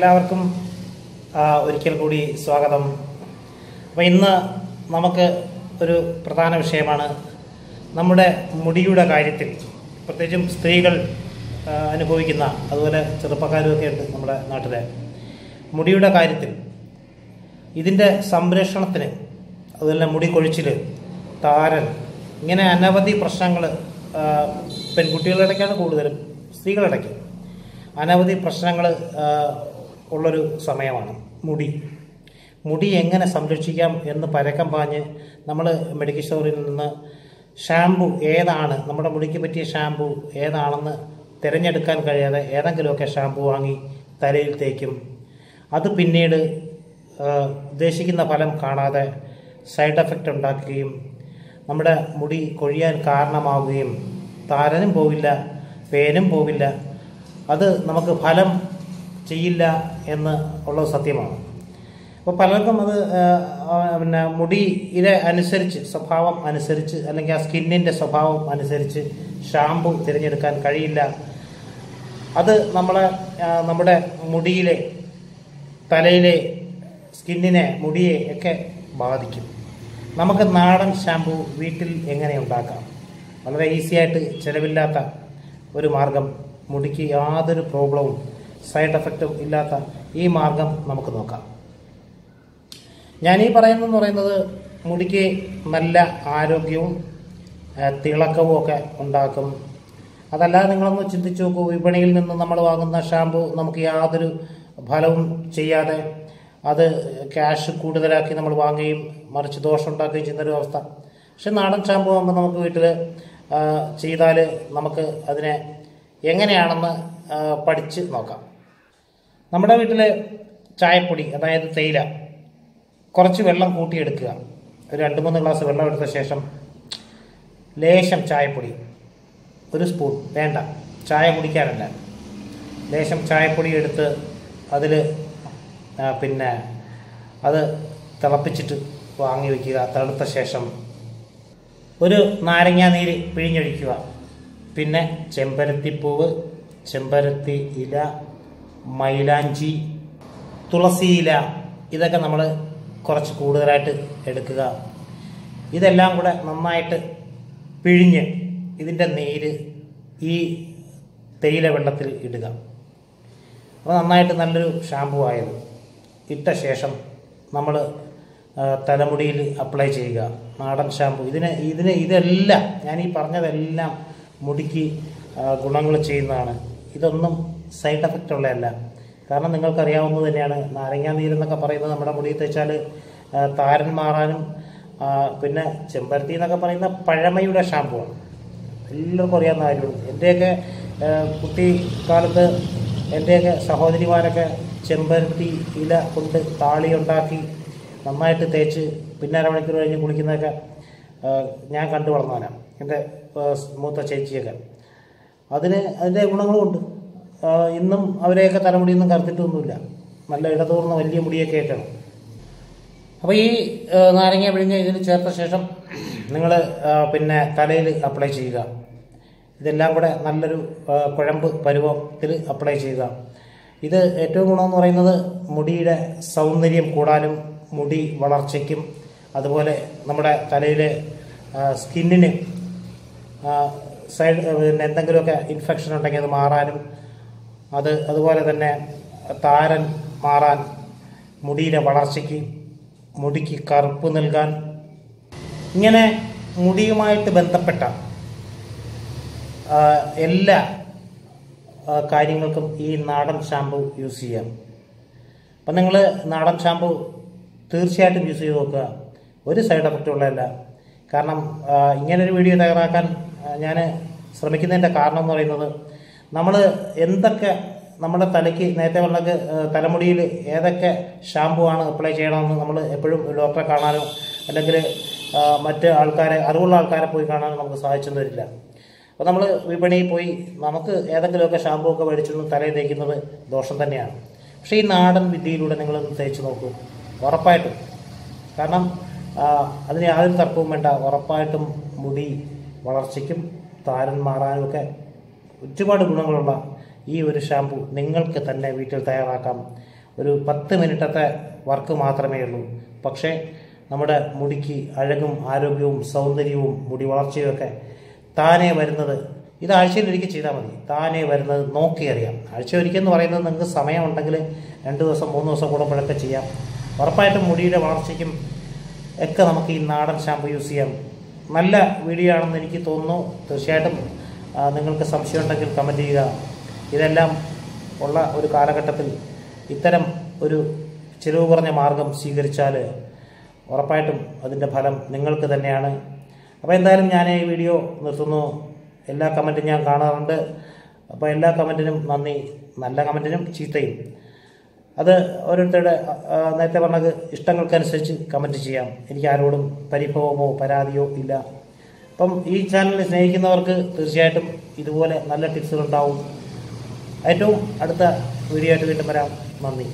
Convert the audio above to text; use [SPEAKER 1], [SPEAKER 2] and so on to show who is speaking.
[SPEAKER 1] എല്ലാവർക്കും ഒരിക്കൽ കൂടി സ്വാഗതം. അപ്പോൾ ഇന്ന് നമുക്ക് ഒരു പ്രധാന വിഷയമാണ് നമ്മുടെ മുടിയുടെ കാര്യത്തിൽ. പ്രത്യേകിച്ചും സ്ത്രീകൾ അനുഭവിക്കുന്ന അതുപോലെ ചെറുപ്പക്കാരുമൊക്കെ ഉണ്ട് നമ്മുടെ നാട്ടിലെ. മുടിയുടെ കാര്യത്തിൽ ഇതിന്റെ സംരക്ഷണത്തിന് അതുപോലെ മുടി കൊഴിച്ചിൽ താരൻ ഇങ്ങനെ അനവധി പ്രശ്നങ്ങൾ പെൺകുട്ടികളുടെ ഇടയ്ക്കാണ് കൂടുതലും സ്ത്രീകളുടെ ഇടയ്ക്ക്. അനവധി പ്രശ്നങ്ങൾ ഉള്ളൊരു സമയമാണ്. മുടി. മുടി എങ്ങനെ സംരക്ഷിക്കാം എന്ന് പരക്കം പാഞ്ഞ് നമ്മൾ മെഡിക്കൽ സ്റ്റോറിൽ നിന്ന് ഷാംപു ഏതാണ് നമ്മുടെ മുടിക്ക് പറ്റിയ ഷാംപു ഏതാണെന്ന് തിരഞ്ഞെടുക്കാൻ കഴിയാതെ ഏതെങ്കിലുമൊക്കെ ഷാംപു വാങ്ങി തലയിൽ തേക്കും. അത് പിന്നീട് ഉദ്ദേശിക്കുന്ന ഫലം കാണാതെ സൈഡ് എഫക്റ്റ് ഉണ്ടാക്കുകയും നമ്മുടെ മുടി കൊഴിയാൻ കാരണമാവുകയും താരനും പോവില്ല പേനും പോവില്ല. അത് നമുക്ക് ഫലം ചെയ്യില്ല എന്ന് ഉള്ളത് സത്യമാണ്. അപ്പോൾ പലർക്കും അത് പിന്നെ മുടി പിന്നെ മുടിയിലെ അനുസരിച്ച് സ്വഭാവം അനുസരിച്ച് അല്ലെങ്കിൽ ആ സ്കിന്നിന്റെ സ്വഭാവം അനുസരിച്ച് ഷാമ്പു തിരഞ്ഞെടുക്കാൻ കഴിയില്ല. അത് നമ്മളെ നമ്മുടെ മുടിയിലെ തലയിലെ സ്കിന്നിനെ മുടിയെ ഒക്കെ ബാധിക്കും. നമുക്ക് നാടൻ ഷാമ്പു വീട്ടിൽ എങ്ങനെ ഉണ്ടാക്കാം? വളരെ ഈസിയായിട്ട് ചിലവില്ലാത്ത ഒരു മാർഗം. മുടിക്ക് യാതൊരു പ്രോബ്ലവും സൈഡ് എഫക്റ്റും ഇല്ലാത്ത ഈ മാർഗം നമുക്ക് നോക്കാം. ഞാൻ ഈ പറയുന്നതെന്ന് പറയുന്നത് മുടിക്ക് നല്ല ആരോഗ്യവും തിളക്കവും ഒക്കെ ഉണ്ടാക്കും. അതല്ലാതെ നിങ്ങളൊന്ന് ചിന്തിച്ചു നോക്കൂ വിപണിയിൽ നിന്ന് നമ്മൾ വാങ്ങുന്ന ഷാമ്പു നമുക്ക് യാതൊരു ഫലവും ചെയ്യാതെ അത് ക്യാഷ് കൂടുതലാക്കി നമ്മൾ വാങ്ങുകയും മറിച്ച് ദോഷം ഉണ്ടാക്കുകയും ചെയ്യുന്നൊരു അവസ്ഥ. പക്ഷെ നാടൻ ഷാമ്പു ആകുമ്പോൾ നമുക്ക് വീട്ടിൽ ചെയ്താൽ നമുക്ക് അതിനെ എങ്ങനെയാണെന്ന് പഠിച്ച് നോക്കാം. നമ്മുടെ വീട്ടിൽ ചായപ്പൊടി അതായത് തേയില കുറച്ച് വെള്ളം കൂട്ടിയെടുക്കുക. ഒരു രണ്ട് മൂന്ന് ഗ്ലാസ് വെള്ളം എടുത്ത ശേഷം ലേശം ചായപ്പൊടി. ഒരു സ്പൂൺ. വേണ്ട. ചായ കുടിക്കാനല്ല. ലേശം ചായപ്പൊടി എടുത്ത് അതിൽ പിന്നെ അത് തിളപ്പിച്ചിട്ട് വാങ്ങി വയ്ക്കുക തണുത്ത ശേഷം ഒരു നാരങ്ങാ നീര് പിഴിഞ്ഞൊഴിക്കുക. പിന്നെ ചെമ്പരത്തിപ്പൂവ് ചെമ്പരത്തി ഇല മൈലാഞ്ചി തുളസിയില ഇതൊക്കെ നമ്മൾ കുറച്ച് കൂടുതലായിട്ട് എടുക്കുക. ഇതെല്ലാം കൂടെ നന്നായിട്ട് പിഴിഞ്ഞ് ഇതിന്റെ നീര് ഈ തേയില വെള്ളത്തിൽ ഇടുക. അപ്പോൾ നന്നായിട്ട് നല്ലൊരു ഷാമ്പു ആയത്. ഇട്ട ശേഷം നമ്മൾ തലമുടിയിൽ അപ്ലൈ ചെയ്യുക. നാടൻ ഷാമ്പു. ഇതിന് ഇതിന് ഇതെല്ലാം ഞാൻ ഈ പറഞ്ഞതെല്ലാം മുടിക്ക് ഗുണങ്ങൾ ചെയ്യുന്നതാണ്. ഇതൊന്നും സൈഡ് എഫക്റ്റ് ഉള്ളതല്ല. കാരണം നിങ്ങൾക്കറിയാവുന്നത് തന്നെയാണ്. നാരങ്ങാ നീരെന്നൊക്കെ പറയുന്നത് നമ്മുടെ മുടിയിൽ തേച്ചാൽ താരൻ മാറാനും പിന്നെ ചെമ്പരത്തി എന്നൊക്കെ പറയുന്ന പഴമയുടെ ഷാമ്പുവാണ് എല്ലാവർക്കും അറിയാവുന്ന കാര്യമാണ്. എന്റെയൊക്കെ കുട്ടിക്കാലത്ത് എന്റെയൊക്കെ സഹോദരിമാരൊക്കെ ചെമ്പരത്തി ഇല കൊണ്ട് താളി ഉണ്ടാക്കി നന്നായിട്ട് തേച്ച് പിന്നെ അരമണിക്കൂർ കഴിഞ്ഞ് കുളിക്കുന്നതൊക്കെ ഞാൻ കണ്ടു വളർന്നവനാണ് എന്റെ മൂത്ത ചേച്ചിയൊക്കെ. അതിന് അതിന്റെ ഗുണങ്ങളുമുണ്ട് ഇന്നും അവരെയൊക്കെ തലമുടിയൊന്നും കറുത്തിട്ടൊന്നുമില്ല. നല്ല ഇടതൂർന്ന വലിയ മുടിയൊക്കെ ആയിട്ടാണ്. അപ്പോൾ ഈ നാരങ്ങ പിഴിഞ്ഞ് ഇതിൽ ചേർത്ത ശേഷം നിങ്ങൾ പിന്നെ തലയിൽ അപ്ലൈ ചെയ്യുക. ഇതെല്ലാം കൂടെ നല്ലൊരു കുഴമ്പ് പരുവത്തിൽ അപ്ലൈ ചെയ്യുക. ഇത് ഏറ്റവും ഗുണമെന്ന് പറയുന്നത് മുടിയുടെ സൗന്ദര്യം കൂടാനും മുടി വളർച്ചയ്ക്കും അതുപോലെ നമ്മുടെ തലയിലെ സ്കിന്നിന് സൈഡ് പിന്നെ എന്തെങ്കിലുമൊക്കെ ഇൻഫെക്ഷൻ ഉണ്ടെങ്കിൽ അത് മാറാനും അത് അതുപോലെ തന്നെ താരൻ മാറാൻ മുടിയിലെ വളർച്ചയ്ക്ക് മുടിക്ക് കറുപ്പ് നൽകാൻ. ഇങ്ങനെ മുടിയുമായിട്ട് ബന്ധപ്പെട്ട എല്ലാ കാര്യങ്ങൾക്കും ഈ നാടൻ ഷാമ്പു യൂസ് ചെയ്യാം. അപ്പം നിങ്ങൾ നാടൻ ഷാമ്പു തീർച്ചയായിട്ടും യൂസ് ചെയ്ത് നോക്കുക. ഒരു സൈഡ് എഫക്റ്റ് ഉള്ളതല്ല. കാരണം ഇങ്ങനൊരു വീഡിയോ തയ്യാറാക്കാൻ ഞാൻ ശ്രമിക്കുന്നതിന്റെ കാരണം എന്ന് പറയുന്നത് നമ്മൾ എന്തൊക്കെ നമ്മുടെ തലയ്ക്ക് നേരത്തെ പറഞ്ഞ തലമുടിയിൽ ഏതൊക്കെ ഷാമ്പു ആണ് അപ്ലൈ ചെയ്യണമെന്ന് നമ്മൾ എപ്പോഴും ഡോക്ടറെ കാണാനോ അല്ലെങ്കിൽ മറ്റ് ആൾക്കാരെ അറിവുള്ള ആൾക്കാരെ പോയി കാണാനോ നമുക്ക് സാധിച്ചെന്ന് വരില്ല. അപ്പോൾ നമ്മൾ വിപണിയിൽ പോയി നമുക്ക് ഏതെങ്കിലുമൊക്കെ ഷാമ്പൂ ഒക്കെ മേടിച്ചൊന്ന് തലയിൽ തേക്കുന്നത് ദോഷം തന്നെയാണ്. പക്ഷേ ഈ നാടൻ വിദ്യയിലൂടെ നിങ്ങളൊന്ന് തേച്ച് നോക്കൂ. ഉറപ്പായിട്ടും. കാരണം അതിന് യാതൊരു തർക്കവും വേണ്ട. ഉറപ്പായിട്ടും മുടി വളർച്ചയ്ക്കും താരൻ മാറാനും ഒക്കെ ഒരുപാട് ഗുണങ്ങളുള്ള ഈ ഒരു ഷാമ്പു നിങ്ങൾക്ക് തന്നെ വീട്ടിൽ തയ്യാറാക്കാം. ഒരു പത്ത് മിനിറ്റത്തെ വർക്ക് മാത്രമേ ഉള്ളൂ. പക്ഷേ നമ്മുടെ മുടിക്ക് അഴകും ആരോഗ്യവും സൗന്ദര്യവും മുടി വളർച്ചയും ഒക്കെ താനേ വരുന്നത് ഇത് ആഴ്ചയിൽ ഒരിക്കൽ ചെയ്താൽ മതി. താനേ വരുന്നത് നോക്കി അറിയാം. ആഴ്ച ഒരിക്കൽ എന്ന് പറയുന്നത് നിങ്ങൾക്ക് സമയമുണ്ടെങ്കിൽ രണ്ട് ദിവസം മൂന്ന് ദിവസം കൂടുമ്പോഴൊക്കെ ചെയ്യാം. ഉറപ്പായിട്ടും മുടിയുടെ വളർച്ചയ്ക്കും ഒക്കെ നമുക്ക് ഈ നാടൻ ഷാമ്പു യൂസ് ചെയ്യാം. നല്ല വീഡിയോ ആണെന്ന് എനിക്ക് തോന്നുന്നു. തീർച്ചയായിട്ടും നിങ്ങൾക്ക് സംശയം ഉണ്ടെങ്കിൽ കമന്റ് ചെയ്യുക. ഇതെല്ലാം ഉള്ള ഒരു കാലഘട്ടത്തിൽ ഇത്തരം ഒരു ചിലവ് കുറഞ്ഞ മാർഗം സ്വീകരിച്ചാൽ ഉറപ്പായിട്ടും അതിന്റെ ഫലം നിങ്ങൾക്ക് തന്നെയാണ്. അപ്പോൾ എന്തായാലും ഞാൻ ഈ വീഡിയോ നിർത്തുന്നു. എല്ലാ കമന്റും ഞാൻ കാണാറുണ്ട്. അപ്പോൾ എല്ലാ കമന്റിനും നന്ദി. നല്ല കമന്റിനും ചീത്തയും. അത് ഓരോരുത്തരുടെ നേരത്തെ പറഞ്ഞത് ഇഷ്ടങ്ങൾക്കനുസരിച്ച് കമന്റ് ചെയ്യാം. എനിക്ക് ആരോടും പരിഭവമോ പരാതിയോ ഇല്ല. അപ്പം ഈ ചാനലിനെ സ്നേഹിക്കുന്നവർക്ക് തീർച്ചയായിട്ടും ഇതുപോലെ നല്ല ടിപ്സുകൾ ഉണ്ടാവും. ഏറ്റവും അടുത്ത വീഡിയോ ആയിട്ട് വീണ്ടും വരാം. നന്ദി.